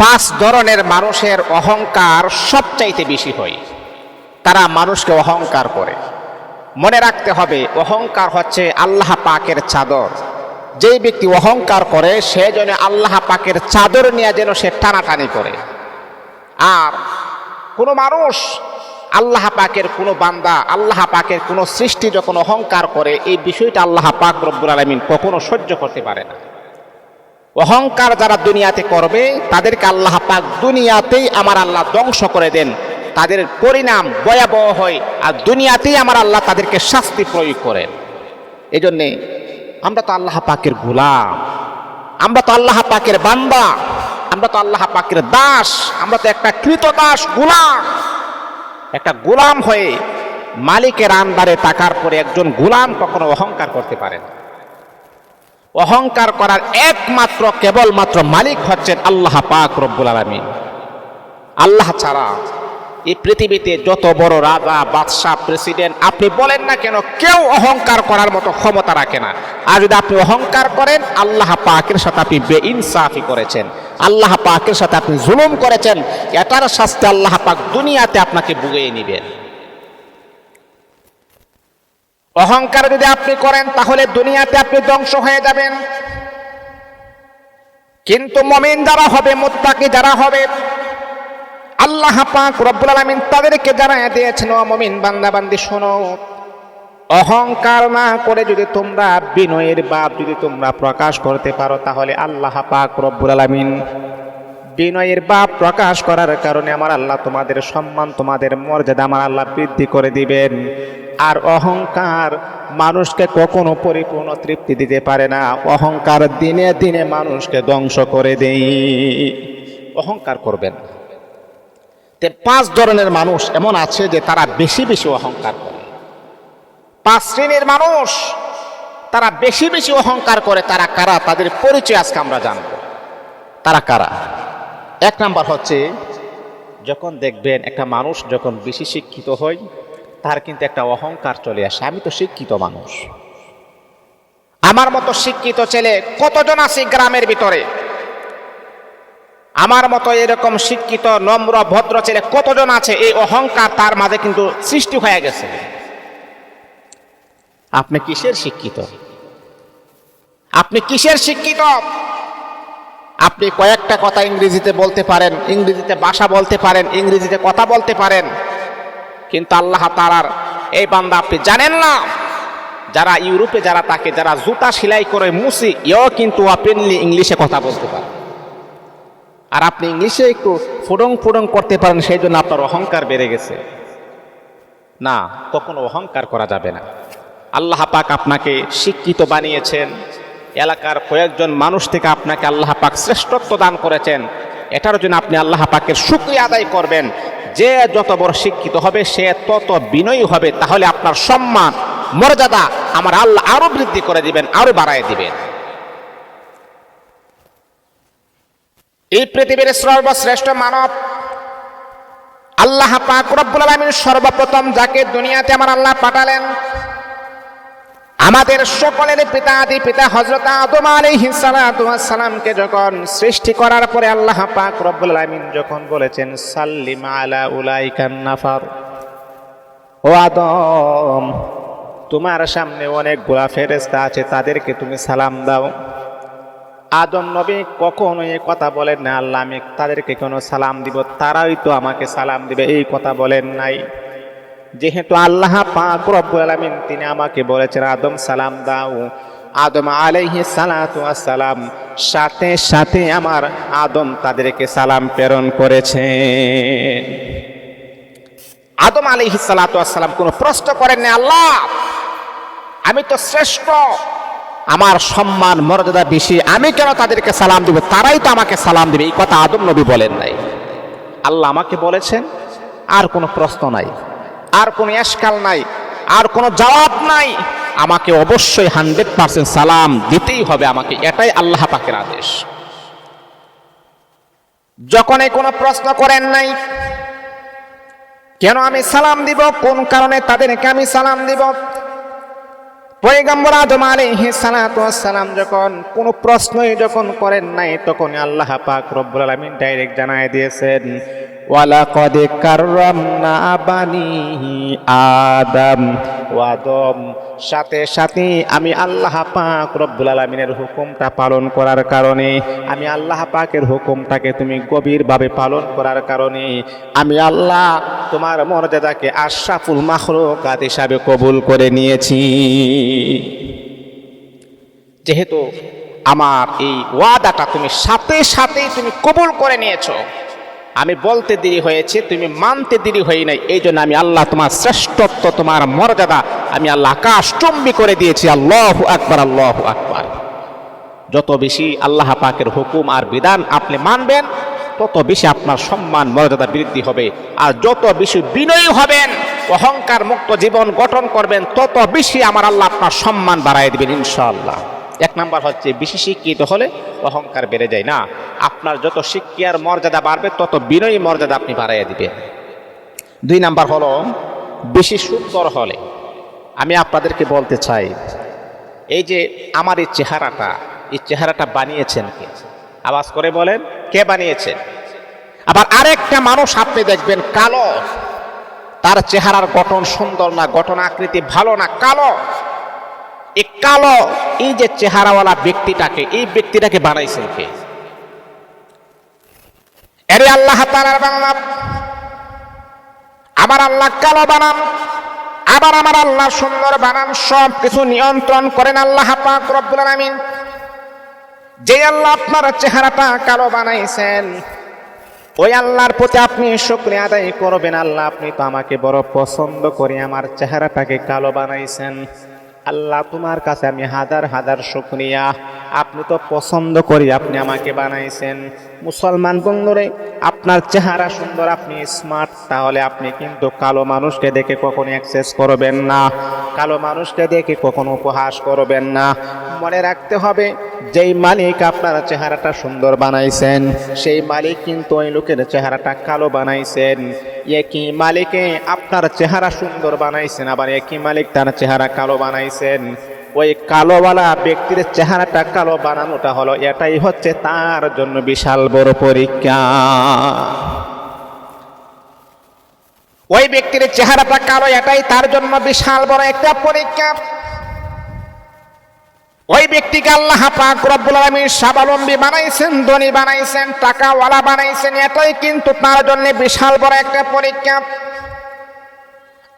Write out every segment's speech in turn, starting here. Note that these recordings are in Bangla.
পাঁচ ধরনের মানুষের অহংকার সবচাইতে বেশি হয়। তারা মানুষকে অহংকার করে। মনে রাখতে হবে, অহংকার হচ্ছে আল্লাহ পাকের চাদর। যেই ব্যক্তি অহংকার করে, সে যেন আল্লাহ পাকের চাদর নিয়ে যেন সে টানাটানি করে। আর কোনো মানুষ আল্লাহ পাকের কোনো বান্দা, আল্লাহ পাকের কোনো সৃষ্টি যখন অহংকার করে, এই বিষয়টা আল্লাহ পাক রব্বুল আলমিন কখনো সহ্য করতে পারে না। অহংকার যারা দুনিয়াতে করবে, তাদেরকে আল্লাহ পাক দুনিয়াতেই আমার আল্লাহ ধ্বংস করে দেন। তাদের পরিণাম ভয়াবহ হয় আর দুনিয়াতেই আমার আল্লাহ তাদেরকে শাস্তি প্রয়োগ করেন। এই জন্যে আমরা তো আল্লাহ পাকের গোলাম, আমরা তো আল্লাহ পাকের বান্দা, আমরা তো আল্লাহ পাকের দাস, আমরা তো একটা কৃত দাস গোলাম। একটা গোলাম হয়ে মালিকের আন্দারে টাকার পরে একজন গোলাম কখনো অহংকার করতে পারে না। অহংকার করার একমাত্র, কেবলমাত্র মালিক হচ্ছেন আল্লাহ পাক রব্বুল আলমী আল্লাহ ছাড়া এই পৃথিবীতে যত বড় রাজা, বাদশাহ, প্রেসিডেন্ট, আপনি বলেন না কেন, কেউ অহংকার করার মতো ক্ষমতা রাখে না। আর যদি আপনি অহংকার করেন, আল্লাহ পাকের সাথে আপনি বেইনসাফি করেছেন। আল্লাহ পাকের সাথে আপনি জুলুম করেছেন। এটার শাস্তি আল্লাহ পাক দুনিয়াতে আপনাকে বুগিয়ে নেবেন। অহংকার যদি আপনি করেন, তাহলে দুনিয়াতে আপনি ধ্বংস হয়ে যাবেন। কিন্তু মমিন যারা হবে, মুত্তাকি যারা হবে, আল্লাহ পাক রব্বুল আলামিন তাদেরকে জানায় দিয়েছেন, ও মমিন বান্দা, বান্দি, শোনো, অহংকার না করে যদি তোমরা বিনয়ের বাপ যদি তোমরা প্রকাশ করতে পারো, তাহলে আল্লাহ পাক রব্বুল আলামিন বিনয়ের বাপ প্রকাশ করার কারণে আমার আল্লাহ তোমাদের সম্মান, তোমাদের মর্যাদা আমার আল্লাহ বৃদ্ধি করে দিবেন। আর অহংকার মানুষকে কখনো পরিপূর্ণ তৃপ্তি দিতে পারে না। অহংকার দিনে দিনে মানুষকে ধ্বংস করে দেই। অহংকার করবেন তে পাঁচ ধরনের মানুষ এমন আছে যে তারা বেশি বেশি অহংকার করে। পাঁচ শ্রেণির মানুষ তারা বেশি বেশি অহংকার করে, তারা কারা? তাদের পরিচয় আজকে আমরা জানব। তারা কারা? এক নাম্বার হচ্ছে, যখন দেখবেন একটা মানুষ যখন বেশি শিক্ষিত হয় তার কিন্তু একটা অহংকার চলে আসে। আমি তো শিক্ষিত মানুষ। আমার মতো শিক্ষিত ছেলে কতজন আছে গ্রামের ভিতরে? আমার মতো এরকম শিক্ষিত, নম্র, ভদ্র ছেলে কতজন আছে? এই অহংকার তার মাঝে কিন্তু সৃষ্টি হয়ে গেছে। আপনি কিসের শিক্ষিত? আপনি কিসের শিক্ষিত? আপনি কয়েকটা কথা ইংরেজিতে বলতে পারেন, ইংরেজিতে ভাষা বলতে পারেন, ইংরেজিতে কথা বলতে পারেন। কিন্তু আল্লাহ তালার এই বান্দা আপনি জানেন না। যারা ইউরোপে যারা তাকে যারা জুতা সেলাই করে মুসি, এও কিন্তু ওপেনলি ইংলিশে কথা বলতে পারে। আর আপনি ইংলিশে একটু ফুডং ফুডং করতে পারেন সেই জন্য আপনার অহংকার বেড়ে গেছে। না, কখনো অহংকার করা যাবে না। আল্লাহ পাক আপনাকে শিক্ষিত বানিয়েছেন। এলাকার কয়েকজন মানুষ থেকে আপনাকে আল্লাহ পাক শ্রেষ্ঠত্ব দান করেছেন। এটার জন্য আপনি আল্লাহ পাকের শুক্রিয়া আদায় করবেন। যে যত বড় শিক্ষিত হবে, সে তত বিনয়ী হবে। তাহলে আপনার সম্মান, মর্যাদা আমার আল্লাহ আরও বৃদ্ধি করে দিবেন, আরও বাড়ায় দিবেন। এই পৃথিবীর সর্বশ্রেষ্ঠ মানব, আল্লাহ পাক রব্বুল আলামিন সর্বপ্রথম যাকে দুনিয়াতে আমার আল্লাহ পাঠালেন আমাদের সকলের পিতা আদি পিতা হযরত আদম সালামকে যখন সৃষ্টি করার পরে আল্লাহ পাক রব্বুল যখন বলেছেন, সাল্লিম আলা উলাইকান নাফার। ও আদম, তোমার সামনে অনেক গোলা ফেরেশতা আছে, তাদেরকে তুমি সালাম দাও। আদম নবী কখনো এই কথা বলেন না, আল্লাহ, আমি তাদেরকে কোনো সালাম দিব, তারাই তো আমাকে সালাম দিবে। এই কথা বলেন নাই। যেহেতু আল্লাহ পাক রব্বুল আলামিন তিনি আমাকে বলেছেন, আদম সালাম দাও। আদম আলাইহি সালাতু সালাম সাথে সাথে আমার আদম তাদেরকে সালাম প্রেরণ করেছে। আদম আলাইহি সালাতু সালাম কোনো প্রশ্ন করেন না আল্লাহ, আমি তো শ্রেষ্ঠ। আমার সম্মান, মর্যাদা বেশি, আমি কেন তাদেরকে সালাম দিব? তারাই তো আমাকে সালাম দিবে। এই কথা আদম নবী বলেন নাই। আল্লাহ আমাকে বলেছেন, আর কোনো প্রশ্ন নাই। আর কোনো এসকাল নাই, আর কোনো জবাব নাই। আমাকে অবশ্যই হান্ড্রেড পার্সেন্ট সালাম দিতেই হবে আমাকে, এটাই আল্লাহ পাকের আদেশ। যখনই কোনো প্রশ্ন করেন নাই, কেন আমি সালাম দিব, কোন কারণে তাদেরকে আমি সালাম দিব পয়গম্বর আদম আলাইহিস সালাতু সালাম যখন কোনো প্রশ্নই যখন করেন নাই তখন আল্লাহ পাক রব্বুল আলামিন ডাইরেক্ট জানায় দিয়েছেন, ওয়ালাকদ কাররামনা বানি আদম ওয়াদম সাথে সাথে আমি আল্লাহ পাক রব্বুল আলামিনের হুকুমটা পালন করার কারণে, আমি আল্লাহ পাকের হুকুমটাকে তুমি গভীরভাবে পালন করার কারণে, আমি আল্লাহ তোমার মর্যাদাকে আশরাফুল মাখলুকাত হিসাবে কবুল করে নিয়েছি। যেহেতু আমার এই ওয়াদাটা তুমি সাথে সাথেই তুমি কবুল করে নিয়েছো, আমি বলতে দেরি হয়েছে, তুমি মানতে দেরি হই নাই এই জন্য আমি আল্লাহ তোমার শ্রেষ্ঠত্ব, তোমার মর্যাদা আমি আল্লাহ আকাশ করে দিয়েছি, আল্লাহ আকবার আল্লাহ আকবার। যত বেশি আল্লাহ পাকের হুকুম আর বিধান আপনি মানবেন, তত বেশি আপনার সম্মান, মর্যাদা বৃদ্ধি হবে। আর যত বেশি বিনয়ী হবেন, অহংকার মুক্ত জীবন গঠন করবেন, তত বেশি আমার আল্লাহ আপনার সম্মান বাড়াই দিবেন, ইনশাআল্লাহ। এক নাম্বার হচ্ছে, বেশি শিক্ষিত হলে অহংকার বেড়ে যায় না। আপনার যত শিক্ষার মর্যাদা বাড়বে, তত বিনয়ী মর্যাদা আপনি বাড়াইয়া দিবেন। দুই নাম্বার হলো, বেশি সুন্দর হলে আমি আপনাদেরকে বলতে চাই, এই যে আমার এই চেহারাটা এই চেহারাটা বানিয়েছেন কে? আওয়াজ করে বলেন, কে বানিয়েছেন? আবার আরেকটা মানুষ আপনি দেখবেন, কালো। তার চেহারার গঠন সুন্দর না, গঠন আকৃতি ভালো না, কালো। এই কালো, এই যে চেহারাওয়ালা ব্যক্তিটাকে, এই ব্যক্তিটাকে বানাইছেন কে? আল্লাহ আমার আল্লাহ কালো বানান। আবার আমার আল্লাহ সুন্দর বানান সব কিছু নিয়ন্ত্রণ করেন আল্লাহ পাক রব্বুল আলামিন। যে আল্লাহ আপনার চেহারাটা কালো বানাইছেন, ওই আল্লাহর প্রতি আপনি শুক্রিয়া আদায় করবেন। আল্লাহ, আপনি তো আমাকে বড় পছন্দ করে আমার চেহারাটাকে কালো বানাইছেন। আল্লাহ তোমার কাছে আমি হাজার হাজার শুক্রিয়া। আপনি তো পছন্দ করি আপনি আমাকে বানাইছেন। মুসলমান বন্ধুরে, আপনার চেহারা সুন্দর, আপনি স্মার্ট তাহলে আপনি কিন্তু কালো মানুষকে দেখে কখনো অ্যাক্সেস করবেন না। কালো মানুষকে দেখে কখনো উপহাস করবেন না। মনে রাখতে হবে, যেই মালিক আপনার চেহারাটা সুন্দর বানাইছেন, সেই মালিক কিন্তু ওই লোকের চেহারাটা কালো বানাইছেন। একই মালিকে আপনার চেহারা সুন্দর বানাইছেন, আবার একই মালিক তার চেহারা কালো বানাইছেন। ওই কালোওয়ালা ব্যক্তির চেহারাটা কালো বানানোটা হলো, এটাই হচ্ছে তার জন্য বিশাল বড় পরীক্ষা। ওই ব্যক্তির চেহারাটা কালো, এটাই তার জন্য বিশাল বড় একটা পরীক্ষা। ওই ব্যক্তিকে আল্লাহ পাক রব্বুল আলামিন স্বাবলম্বী বানাইছেন, ধনী বানাইছেন, টাকাওয়ালা বানাইছেন, এটাই কিন্তু তার জন্য বিশাল বড় একটা পরীক্ষা।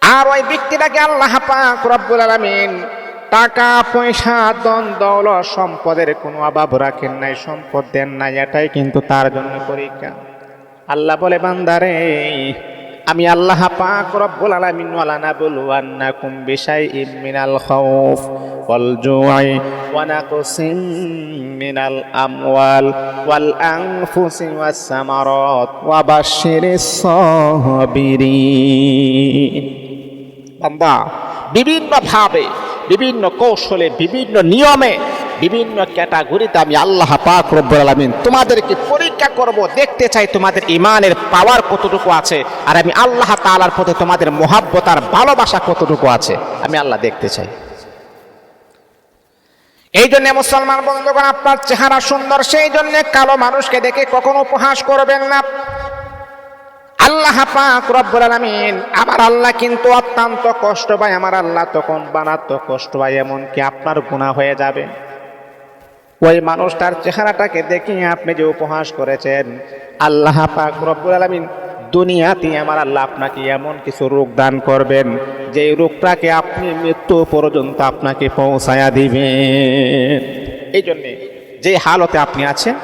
আর ওই ব্যক্তিটাকে আল্লাহ পাক রব্বুল আলামিন টাকা, পয়সা দন দৌলত, সম্পদের কোনো অভাব রাখেন নাই, সম্পদ দেন নাই, এটাই কিন্তু তার জন্য পরীক্ষা। আল্লাহ বলে, বান্দারে আমি আল্লাহ পাক রব্বুল আলামিন ওয়ালা নাবলুওয়ান্নাকুম বিশাইইম মিনাল খাউফ ওয়াল জুই ওয়া নাকসিম মিনাল আমওয়াল ওয়াল আনফুসি ওয়াস সামারাত ওয়া বাশশিরিস সাবিরিন। বান্দা বিভিন্ন ভাবে বিভিন্ন কৌশলে বিভিন্ন নিয়মে বিভিন্ন ক্যাটাগরিতে আমি আল্লাহ পাক রব্বুল আলামিন তোমাদেরকে পরীক্ষা করব, দেখতে চাই তোমাদের ইমানের পাওয়ার কতটুকু আছে, আর আমি আল্লাহ তাআলার প্রতি তোমাদের মোহাব্বত আর ভালোবাসা কতটুকু আছে, আমি আল্লাহ দেখতে চাই। এই জন্য মুসলমান বন্ধুগণ, আপনার চেহারা সুন্দর সেই জন্য কালো মানুষকে দেখে কখনো উপহাস করবেন না। আল্লাহ পাক রব্বুল আলামিন, আমার আল্লাহ কিন্তু অত্যন্ত কষ্ট পায়, আমার আল্লাহ তখন বানাত কষ্ট পায়, এমনকি আপনার গুনাহ হয়ে যাবে। ওই মানুষটার চেহারাটাকে দেখে আপনি যে উপহাস করেছেন, আল্লাহ পাক রব্বুল আলামিন দুনিয়াতে আমার আল্লাহ আপনাকে এমন কিছু রোগ দান করবেন যে রোগটাকে আপনি মৃত্যু পর্যন্ত আপনাকে পৌঁছায়া দিবেন। এই জন্যে যে হালতে আপনি আছেন,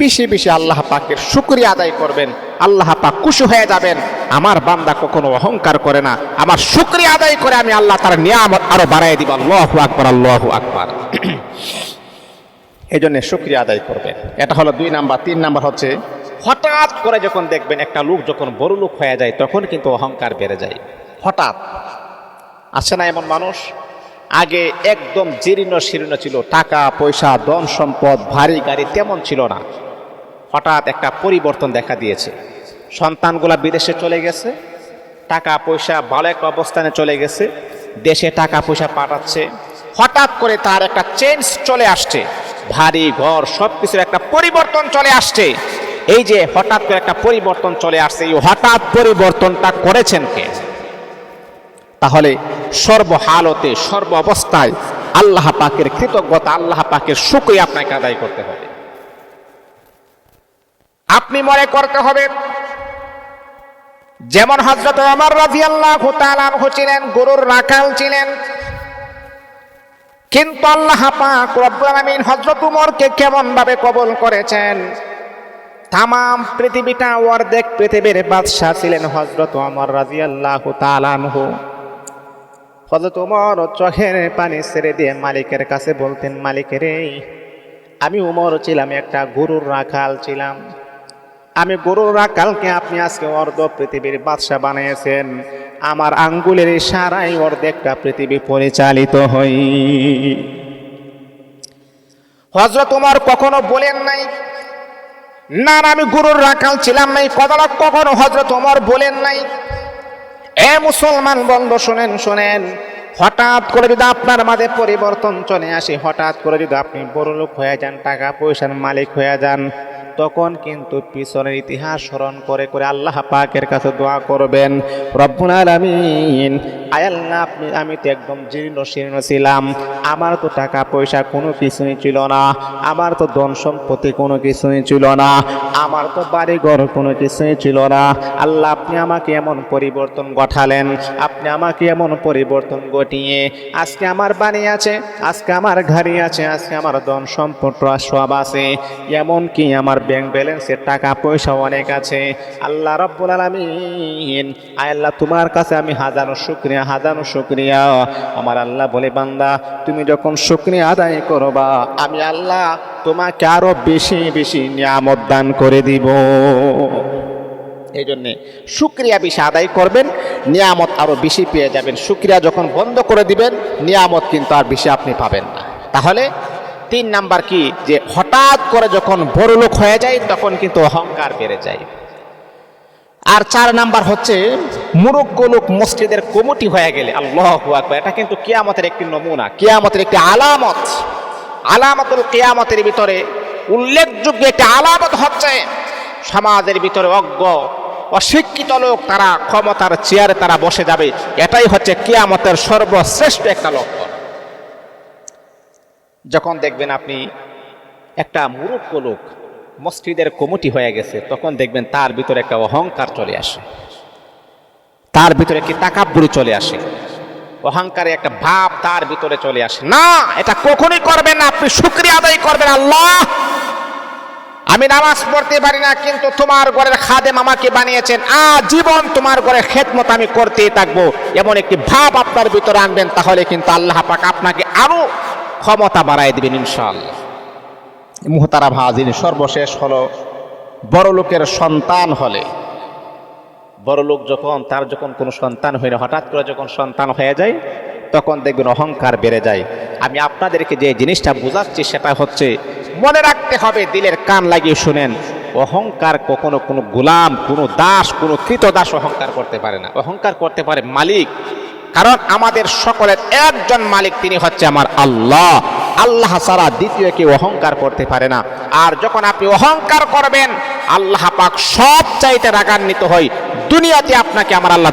বেশি বেশি আল্লাহ পাকের শুক্রিয়া আদায় করবেন, আল্লাহ পাক খুশি হয়ে যাবেন। আমার বান্দা কখনো অহংকার করে না, আমার শুক্রিয়া আদায় করে আমি আল্লাহ তার নিয়ামত আরও বাড়াই দিব। আল্লাহ আকবার আল্লাহ আকবার। এই জন্য শুক্রিয়া আদায় করবেন। এটা হলো দুই নাম্বার। তিন নাম্বার হচ্ছে, হঠাৎ করে যখন দেখবেন একটা লোক যখন বড় লোক হয়ে যায়, তখন কিন্তু অহংকার বেড়ে যায়। হঠাৎ। আছে না এমন মানুষ? আগে একদম জীর্ণ শীর্ণ ছিল। টাকা, পয়সা, ধন সম্পদ, ভারী গাড়ি তেমন ছিল না। হঠাৎ একটা পরিবর্তন দেখা দিয়েছে। সন্তানগুলা বিদেশে চলে গেছে। টাকা, পয়সা ভালো একটা অবস্থানে চলে গেছে। দেশে টাকা, পয়সা পাঠাচ্ছে। হঠাৎ করে তার একটা চেঞ্জ চলে আসছে। ভারী ঘর সব কিছুর একটা পরিবর্তন চলে আসছে। এই যে হঠাৎ করে একটা পরিবর্তন চলে আসছে, এই হঠাৎ পরিবর্তনটা করেছেন কে? তাহলে সর্বহালতে সর্ব অবস্থায় আল্লাহ পাকের কৃতজ্ঞতা, আল্লাহ পাকের শুক্রিয়া আপনাকে আদায় করতে হবে। আপনি মনে করতে হবে, যেমন হজরত আমার রাজি আল্লাহ ছিলেন, গরুর রাখাল ছিলেন কিন্তু আল্লাহ পাক রব্বুল আলামিন হযরত উমরকে কেমন ভাবে কবুল করেছেন? তাম পৃথিবীটা অর্ধেক পৃথিবীর বাদশাহ ছিলেন হযরত ওমর রাদিয়াল্লাহু তাআলা আনহু। হযরত উমর চোখের পানি ছেড়ে দিয়ে মালিকের কাছে বলতেন, মালিকের, আমি উমর ছিলাম, একটা গরুর রাখাল ছিলাম। আমি গরুর রাখালকে আপনি আজকে অর্ধ পৃথিবীর বাদশাহ বানিয়েছেন। আমার আঙ্গুলের ইশারায় অর্ধেকটা পৃথিবী পরিচালিত হই। হজরত তোমার কখনো বলেন নাই না না, আমি গুরুর রাখাল ছিলাম নাই কথাটা কখনো হজরত তোমার বলেন নাই। এ মুসলমান বন্ধ শোনেন শোনেন। হঠাৎ করে যদি আপনার মাঝে পরিবর্তন চলে আসে, হঠাৎ করে যদি আপনি বড় লোক হয়ে যান টাকা পয়সার মালিক হয়ে যান, তখন কিন্তু পিছনের ইতিহাস স্মরণ করে করে আল্লাহ পাকের কাছে দোয়া করবেন। রব্বুল আলামিন আয়াল্লাহ আপনি, আমি তো একদম জীর্ণ শীর্ণ ছিলাম। আমার তো টাকা পয়সা কোনো কিছুই ছিল না। আমার তো ধন সম্পত্তি কোনো কিছুই ছিল না। আমার তো বাড়ি ঘর কোনো কিছুই ছিল না। আল্লাহ, আপনি আমাকে এমন পরিবর্তন ঘটালেন। আপনি আমাকে এমন পরিবর্তন ঘটিয়ে আজকে আমার বাণী আছে, আজকে আমার ঘাড়ি আছে, আজকে আমার ধন সম্পদ সব আছে। এমনকি আমার ব্যাংক ব্যালেন্সের টাকা পয়সা অনেক আছে। আল্লাহ রব্বুল আলামিন আয় আল্লাহ তোমার কাছে আমি হাজারো শুক্রিয়া হাজারো শুক্রিয়া। আমার আল্লাহ বলে, বান্দা, তুমি যখন শুক্রিয়া আদায় করবা, আমি আল্লাহ তোমাকে আরও বেশি বেশি নিয়ামত দান করে দিব। এই জন্যে শুক্রিয়া বেশি আদায় করবেন, নিয়ামত আরও বেশি পেয়ে যাবেন। শুক্রিয়া যখন বন্ধ করে দিবেন, নিয়ামত কিন্তু আর বেশি আপনি পাবেন না। তাহলে তিন নাম্বার কি? যে হঠাৎ করে যখন বড় লোক হয়ে যায়, তখন কিন্তু অহংকার বেড়ে যায়। আর চার নাম্বার হচ্ছে মুরব্ব লোক মসজিদের কমিটি হয়ে গেলে, আল্লাহ আকবার। এটা কিন্তু কেয়ামতের একটি নমুনা, কেয়ামতের একটি আলামত। আলামতুল কেয়ামতের ভিতরে উল্লেখযোগ্য একটি আলামত হচ্ছে, সমাজের ভিতরে অজ্ঞ, অশিক্ষিত লোক তারা ক্ষমতার চেয়ারে তারা বসে যাবে। এটাই হচ্ছে কেয়ামতের সর্বশ্রেষ্ঠ একটা লক্ষণ। যখন দেখবেন আপনি একটা মুরুক্ষ লোক মসজিদের কমিটি হয়ে গেছে, তখন দেখবেন তার ভিতরে একটা অহংকার চলে আসে। তার ভিতরে একটি তাকাব্বুরি চলে আসে? অহংকারে একটা ভাব তার ভিতরে চলে আসে। না, এটা কখনোই করবেন না। আপনি শুক্রিয়া আদায় করবেন, আল্লাহ। আমি নামাজ পড়তে পারি না, কিন্তু তোমার ঘরের খাদেম আমাকে বানিয়েছেন। আজীবন তোমার ঘরের খেদমত আমি করতেই থাকব। এমন একটি ভাব আপনার ভিতরে আনবেন, তাহলে কিন্তু আল্লাহ পাক আপনাকে আরও ক্ষমতা বাড়াই দিবেন, ইনশাআল্লাহ। মুহতারা ভাজিন সর্বশেষ হলো বড় লোকের সন্তান হলে। বড় লোক যখন, তার যখন কোনো সন্তান হয় না, হঠাৎ করে যখন সন্তান হয়ে যায়, তখন দেখবেন অহংকার বেড়ে যায়। আমি আপনাদেরকে যে জিনিসটা বোঝাচ্ছি, সেটা হচ্ছে মনে রাখতে হবে, দিলের কান লাগিয়ে শুনেন, অহংকার কখনো কোনো গোলাম, কোনো দাস, কোনো কৃত দাস অহংকার করতে পারে না। অহংকার করতে পারে মালিক, কারণ আমাদের সকলের একজন মালিক তিনি হচ্ছে আমার আল্লাহ। আল্লাহ ছাড়া দ্বিতীয় কেউ অহংকার করতে পারে না। আর যখন আপনি অহংকার করবেন, আল্লাহ পাক সব চাইতে রাগান্বিত হয়। দুনিয়াতে আপনাকে আমার আল্লাহ